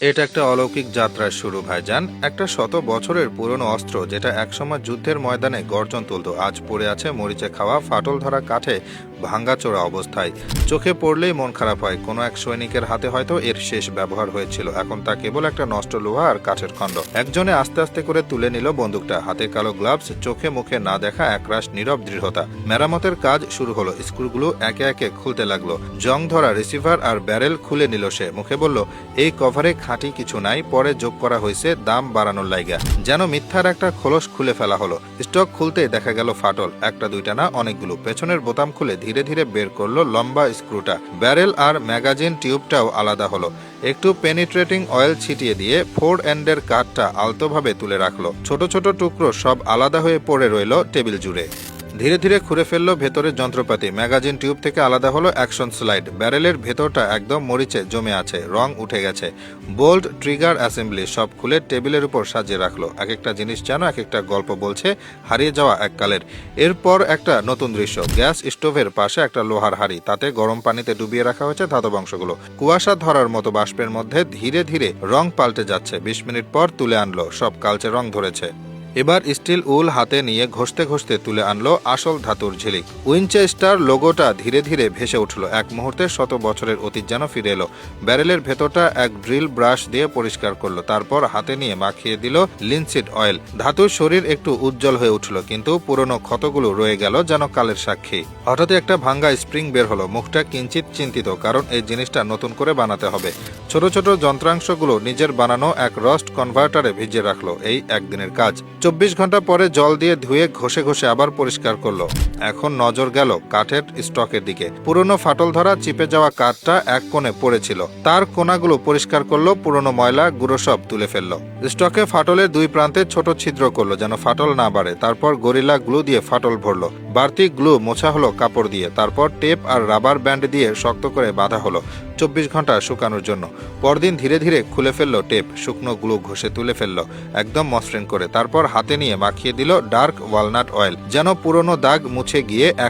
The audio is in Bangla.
এটা একটা অলৌকিক যাত্রার শুরু, ভাইজান। একটা শত বছরের পুরনো অস্ত্র যেটা একসময় যুদ্ধের ময়দানে গর্জন তুলত। আজ পড়ে আছে মরিচে খাওয়া, ফাটল ধরা কাঠে ভাঙ্গাচোরা অবস্থায়। চোখে পড়লেই মন খারাপ হয়। কোনো এক সৈনিকের হাতে হয়তো এর শেষ ব্যবহার হয়েছিল। এখন তা কেবল একটা নষ্ট লোহা আর কাঠের খণ্ড। একজনে আস্তে আস্তে করে তুলে নিল বন্দুকটা। হাতে কালো গ্লাভস, চোখে মুখে না দেখা একরাশ নীরব দৃঢ়তা। মেরামতের কাজ শুরু হলো। স্ক্রুগুলো একে একে খুলতে লাগল। জং ধরা রিসিভার আর ব্যারেল খুলে নিল সে। মুখে বলল, এই কভারে খাঁটি কিছু নাই, পরে যোগ করা হয়েছে, দাম বাড়ানোর লাইগা। যেন মিথ্যার একটা খোলস খুলে ফেলা হলো। স্টক খুলতে দেখা গেল ফাটল। একটা, দুইটা না অনেকগুলো। পেছনের বোতাম খুলে ধীরে ধীরে বের করল লম্বা স্ক্রুটা। ব্যারেল আর ম্যাগাজিন টিউবটাও আলাদা হলো। একটু পেনিট্রেটিং অয়েল ছিটিয়ে দিয়ে ফোর এন্ডের কাঠটা আলতোভাবে তুলে রাখল। ছোট ছোট টুকরো সব আলাদা হয়ে পড়ে রইল টেবিল জুড়ে। ধীরে ধীরে খুঁড়ে ফেলল ভেতরের যন্ত্রপাতি। ম্যাগাজিন টিউব থেকে আলাদা হলো অ্যাকশন স্লাইড। ব্যারেলের ভেতরটা একদম মরিচে জমে আছে, রং উঠে গেছে। বোল্ট ট্রিগার অ্যাসেম্বলি সব খুলে টেবিলের উপর সাজিয়ে রাখল। এক একটা জিনিস যেন এক একটা গল্প বলছে, হারিয়ে যাওয়া এককালের। এরপর একটা নতুন দৃশ্য। গ্যাস স্টোভের পাশে একটা লোহার হাড়ি। তাতে গরম পানিতে ডুবিয়ে রাখা হয়েছে ধাতব অংশগুলো কুয়াশা ধরার মতো বাষ্পের মধ্যে ধীরে ধীরে রং পাল্টে যাচ্ছে। বিশ মিনিট পর তুলে আনলো। সব কালচে রং ধরেছে। এবার স্টিল উল হাতে নিয়ে ঘষতে ঘষতে তুলে আনলো আসল ধাতুর ঝিলিক। উইনচেস্টার লোগোটা ধীরে ধীরে ভেসে উঠল। এক মুহূর্তে শত বছরের অতীত যেন ফিরে এলো। ব্যারেলের ভেতরটা এক ড্রিল ব্রাশ দিয়ে পরিষ্কার করল। তারপর হাতে নিয়ে মাখিয়ে দিল লিনসিড অয়েল। ধাতুর শরীর একটু উজ্জ্বল হয়ে উঠল, কিন্তু পুরনো ক্ষতগুলো রয়ে গেল যেন কালের সাক্ষী। হঠাৎ একটা ভাঙ্গা স্প্রিং বের হলো। মুখটা কিঞ্চিত চিন্তিত, কারণ এই জিনিসটা নতুন করে বানাতে হবে। ছোট ছোট যন্ত্রাংশগুলো নিজের বানানো এক রস্ট কনভার্টারে ভিজিয়ে রাখল। এই একদিনের কাজ। চব্বিশ ঘণ্টা পরে জল দিয়ে ধুয়ে ঘষে ঘষে আবার পরিষ্কার করল। এখন নজর গেল কাঠের স্টকের দিকে। পুরনো ফাটল ধরা চিপে যাওয়া কাঠটা এক কোণে পড়েছিল। তার কোনাগুলো পরিষ্কার করল, পুরনো ময়লা, গুঁড়ো সব তুলে ফেলল। স্টকে ফাটলের দুই প্রান্তে ছোট ছিদ্র করল যেন ফাটল না বাড়ে। তারপর গরিলা গ্লু দিয়ে ফাটল ভরলো। বাড়তি গ্লু মোছা হলো কাপড় দিয়ে, তারপর টেপ আর রাবার ব্যান্ড দিয়ে শক্ত করে বাঁধা হলো চব্বিশ ঘণ্টা শুকানোর জন্য। পরদিন ধীরে ধীরে খুলে ফেলল টেপ, শুকনো গ্লু ঘষে তুলে ফেলল, একদম মসৃণ করে। তারপর হাতে নিয়ে মাখিয়ে দিল ডার্ক ওয়ালনাট অয়েল, যেন পুরনো দাগ মুছে গিয়ে